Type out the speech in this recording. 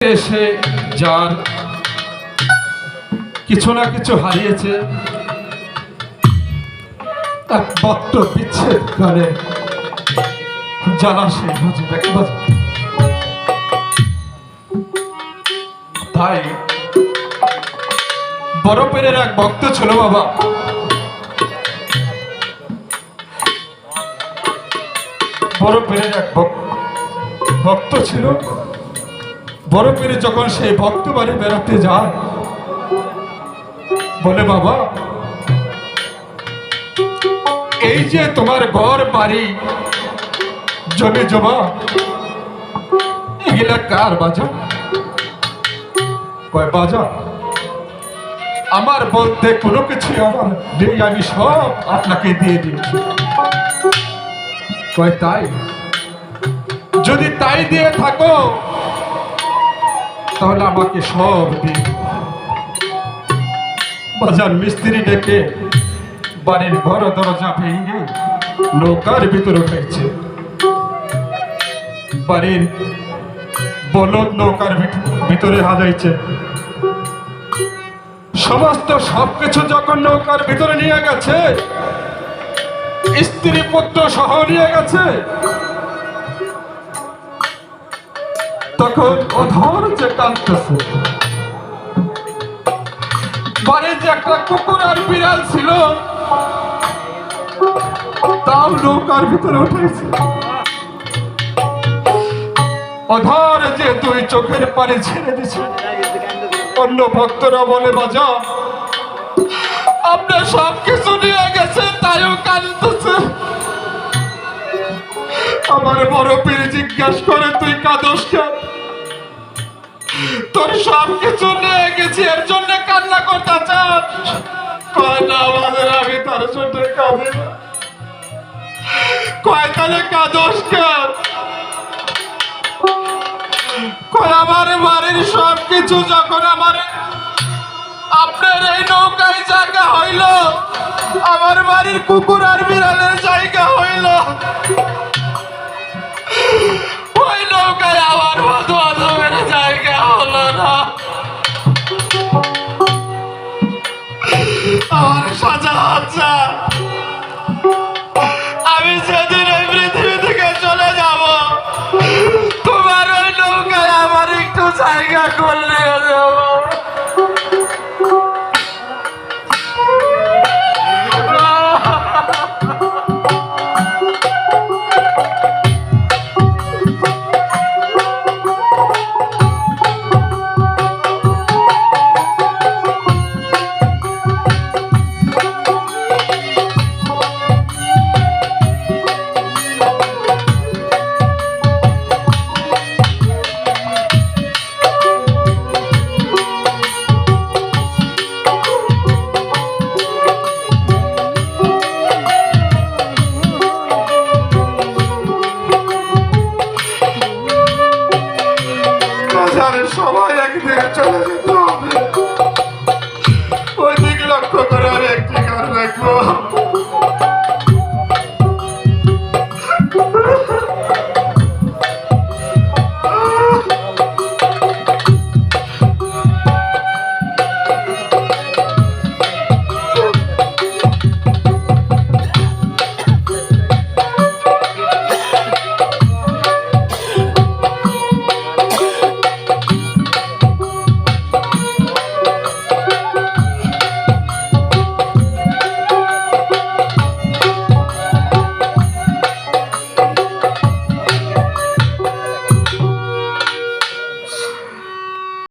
এসে যার কিছু না কিছু হারিয়েছে এক বট্ট বিচ্ছেদ করে দেখতে পাচ্ছে। তাই বরফের এক ভক্ত ছিল বাবা বরফের এক ভক- ভক্ত ছিল বরফের যখন সেই ভক্ত বাড়ি বেড়াতে যায়, বলে, বাবা, এই যে তোমার ঘর বাড়ি, জমি জমা, এগুলা কার বাজা কয় বাজা আমার বলতে কোনো কিছু আমার নেই, আমি সব আপনাকে দিয়ে দিয়েছি। কয়, তাই? যদি তাই দিয়ে থাকো তাহলে আমাকে সব দিন। বাজার মিস্ত্রি ডেকে বাড়ির ঘর দরজা ভেঙে নৌকার ভিতরে উঠেছে। বাড়ির বলদ নৌকার ভিত- ভিতরে হাজাইছে। সমস্ত সবকিছু যখন নৌকার ভিতরে নিয়ে গেছে, স্ত্রী পুত্র সহ নিয়ে গেছে তখন অধর যে কাঁদতেছে। বাড়ির যে একটা কুকুর আর বিড়াল ছিল, তাও নৌকার ভিতরে উঠেছে। অধর যে তুই চোখের পানি ছেড়ে দিছে। অন্য ভক্তরা বলে, বাজা আপনার সব কিছু নিয়ে গেছে আমার বড় পীর জিজ্ঞাস করে, তুই কাঁদস কেন? তোর সব কিছু নিয়ে গেছি, এর জন্য কান্না করতে চাস? কয় না আমাদের আমি তার জন্য কাঁদি আমার বাড়ির যখন আমার, আপনার এই নৌকায় জায়গা আমার বাড়ির কুকুর আর বিড়ালের জায়গা হইল আমার সাজা হচ্ছে বাজারে সবাই একদিকে চলে যেত।